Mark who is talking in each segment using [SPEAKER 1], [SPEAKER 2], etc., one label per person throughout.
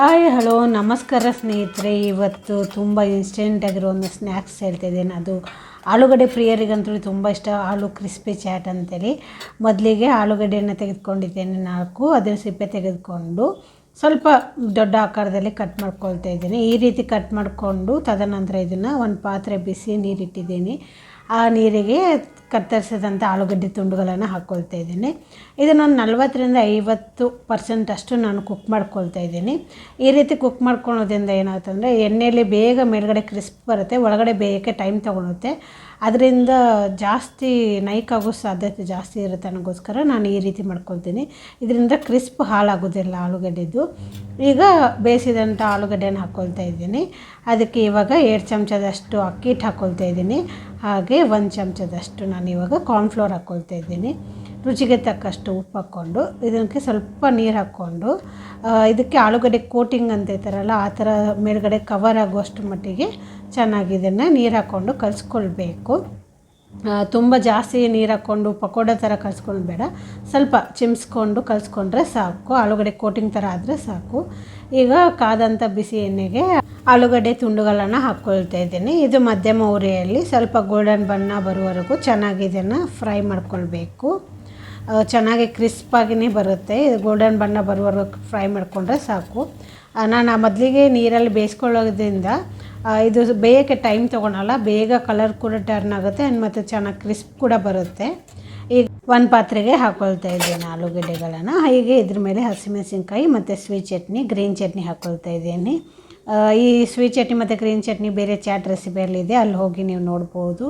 [SPEAKER 1] Hi, hello, ನಮಸ್ಕಾರ ಸ್ನೇಹಿತರೆ. ಇವತ್ತು ತುಂಬ ಇನ್ಸ್ಟೆಂಟ್ ಆಗಿರೋ ಒಂದು ಸ್ನ್ಯಾಕ್ಸ್ ಹೇಳ್ತಾ ಇದ್ದೇನೆ. ಅದು ಆಲೂಗಡ್ಡೆ ಪ್ರಿಯರಿಗಂತೂ ತುಂಬ ಇಷ್ಟ. ಆಲೂ ಕ್ರಿಸ್ಪಿ ಚಾಟ್ ಅಂತೇಳಿ. ಮೊದಲಿಗೆ ಆಲೂಗಡ್ಡೆಯನ್ನು ತೆಗೆದುಕೊಂಡಿದ್ದೇನೆ ನಾಲ್ಕು. ಅದನ್ನು ಸಿಪ್ಪೆ ತೆಗೆದುಕೊಂಡು ಸ್ವಲ್ಪ ದೊಡ್ಡ ಆಕಾರದಲ್ಲಿ ಕಟ್ ಮಾಡ್ಕೊಳ್ತಾ ಇದ್ದೀನಿ. ಈ ರೀತಿ ಕಟ್ ಮಾಡಿಕೊಂಡು ತದನಂತರ ಇದನ್ನು ಒಂದು ಪಾತ್ರೆ ಬಿಸಿ ನೀರಿಟ್ಟಿದ್ದೀನಿ. ಆ ನೀರಿಗೆ ಕತ್ತರಿಸಿದಂಥ ಆಲೂಗಡ್ಡೆ ತುಂಡುಗಳನ್ನು ಹಾಕ್ಕೊಳ್ತಾ ಇದ್ದೀನಿ. ಇದನ್ನು ಒಂದು ನಲ್ವತ್ತರಿಂದ ಐವತ್ತು ಪರ್ಸೆಂಟ್ ಅಷ್ಟು ನಾನು ಕುಕ್ ಮಾಡ್ಕೊಳ್ತಾ ಇದ್ದೀನಿ. ಈ ರೀತಿ ಕುಕ್ ಮಾಡ್ಕೊಳ್ಳೋದ್ರಿಂದ ಏನಾಗುತ್ತಂದರೆ ಎಣ್ಣೆಯಲ್ಲಿ ಬೇಗ ಮೇಲ್ಗಡೆ ಕ್ರಿಸ್ಪ್ ಬರುತ್ತೆ, ಒಳಗಡೆ ಬೇಯಕ್ಕೆ ಟೈಮ್ ತೊಗೊಳುತ್ತೆ. ಅದರಿಂದ ಜಾಸ್ತಿ ನೈಕ್ ಆಗೋ ಸಾಧ್ಯತೆ ಜಾಸ್ತಿ ಇರುತ್ತೆ ಅನ್ನೋಗೋಸ್ಕರ ನಾನು ಈ ರೀತಿ ಮಾಡ್ಕೊಳ್ತೀನಿ. ಇದರಿಂದ ಕ್ರಿಸ್ಪ್ ಹಾಳಾಗೋದಿಲ್ಲ ಆಲೂಗಡ್ಡೆದು. ಈಗ ಬೇಯಿಸಿದಂಥ ಆಲೂಗಡ್ಡೆನ ಹಾಕ್ಕೊಳ್ತಾ ಇದ್ದೀನಿ. ಅದಕ್ಕೆ ಇವಾಗ ಎರಡು ಚಮಚದಷ್ಟು ಅಕ್ಕಿ ಹಿಟ್ಟು ಹಾಕ್ಕೊಳ್ತಾ ಇದ್ದೀನಿ. ಹಾಗೆ ಒಂದು ಚಮಚದಷ್ಟು ನಾನು ಇವಾಗ ಕಾರ್ನ್ಫ್ಲೋರ್ ಹಾಕ್ಕೊಳ್ತಾ ಇದ್ದೀನಿ. ರುಚಿಗೆ ತಕ್ಕಷ್ಟು ಉಪ್ಪು ಹಾಕ್ಕೊಂಡು, ಇದಕ್ಕೆ ಸ್ವಲ್ಪ ನೀರು ಹಾಕ್ಕೊಂಡು ಇದಕ್ಕೆ ಆಲೂಗಡ್ಡೆ ಕೋಟಿಂಗ್ ಅಂತ ಇರ್ತಾರಲ್ಲ, ಆ ಥರ ಮೇಲುಗಡೆ ಕವರ್ ಆಗುವಷ್ಟು ಮಟ್ಟಿಗೆ ಚೆನ್ನಾಗಿ ಇದನ್ನು ನೀರು ಹಾಕ್ಕೊಂಡು ಕಲಿಸ್ಕೊಳ್ಬೇಕು. ತುಂಬ ಜಾಸ್ತಿ ನೀರು ಹಾಕ್ಕೊಂಡು ಪಕೋಡ ಥರ ಕಲಿಸ್ಕೊಂಡು ಬೇಡ ಸ್ವಲ್ಪ ಚಿಮ್ಸ್ಕೊಂಡು ಕಲಿಸ್ಕೊಂಡ್ರೆ ಸಾಕು. ಆಲೂಗಡ್ಡೆ ಕೋಟಿಂಗ್ ಥರ ಆದರೆ ಸಾಕು. ಈಗ ಕಾದಂಥ ಬಿಸಿ ಎಣ್ಣೆಗೆ ಆಲೂಗಡ್ಡೆ ತುಂಡುಗಳನ್ನು ಹಾಕ್ಕೊಳ್ತಾ ಇದ್ದೀನಿ. ಇದು ಮಧ್ಯಮ ಉರಿಯಲ್ಲಿ ಸ್ವಲ್ಪ ಗೋಲ್ಡನ್ ಬಣ್ಣ ಬರುವವರೆಗೂ ಚೆನ್ನಾಗಿ ಇದನ್ನು ಫ್ರೈ ಮಾಡ್ಕೊಳ್ಬೇಕು. ಚೆನ್ನಾಗಿ ಕ್ರಿಸ್ಪಾಗಿಯೇ ಬರುತ್ತೆ. ಇದು ಗೋಲ್ಡನ್ ಬಣ್ಣ ಬರುವವರೆಗೂ ಫ್ರೈ ಮಾಡಿಕೊಂಡ್ರೆ ಸಾಕು. ನಾನು ಆ ಮೊದಲಿಗೆ ನೀರಲ್ಲಿ ಬೇಯಿಸ್ಕೊಳ್ಳೋದ್ರಿಂದ ಇದು ಬೇಯೋಕ್ಕೆ ಟೈಮ್ ತೊಗೊಳಲ್ಲ, ಬೇಗ ಕಲರ್ ಕೂಡ ಟರ್ನ್ ಆಗುತ್ತೆ ಆ್ಯಂಡ್ ಮತ್ತು ಚೆನ್ನಾಗಿ ಕ್ರಿಸ್ಪ್ ಕೂಡ ಬರುತ್ತೆ. ಈಗ ಒಂದು ಪಾತ್ರೆಗೆ ಹಾಕ್ಕೊಳ್ತಾ ಇದ್ದೀನಿ ಆಲೂಗಡ್ಡೆಗಳನ್ನು. ಹೀಗೆ ಇದ್ರ ಮೇಲೆ ಹಸಿಮೆಣಸಿನ್ಕಾಯಿ ಮತ್ತು ಸ್ವೀಟ್ ಚಟ್ನಿ ಗ್ರೀನ್ ಚಟ್ನಿ ಹಾಕ್ಕೊಳ್ತಾ ಇದ್ದೀನಿ. ಈ ಸ್ವೀಟ್ ಚಟ್ನಿ ಮತ್ತು ಗ್ರೀನ್ ಚಟ್ನಿ ಬೇರೆ ಚಾಟ್ ರೆಸಿಪಿಯಲ್ಲಿದೆ ಅಲ್ಲಿ ಹೋಗಿ ನೀವು ನೋಡ್ಬೋದು.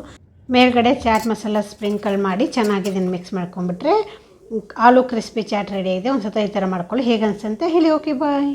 [SPEAKER 1] ಮೇಲ್ಗಡೆ ಚಾಟ್ ಮಸಾಲ ಸ್ಪ್ರಿಂಕಲ್ ಮಾಡಿ ಚೆನ್ನಾಗಿ ಇದನ್ನು ಮಿಕ್ಸ್ ಮಾಡ್ಕೊಂಬಿಟ್ರೆ ಆಲೂ ಕ್ರಿಸ್ಪಿ ಚಾಟ್ ರೆಡಿ ಇದೆ ಒಂದು ಸತ ಈ ಥರ ಮಾಡ್ಕೊಳ್ಳಿ. ಹೇಗೆ ಅನಿಸುತ್ತೆ ಹೇಳಿ ಓಕೆ ಬಾಯ್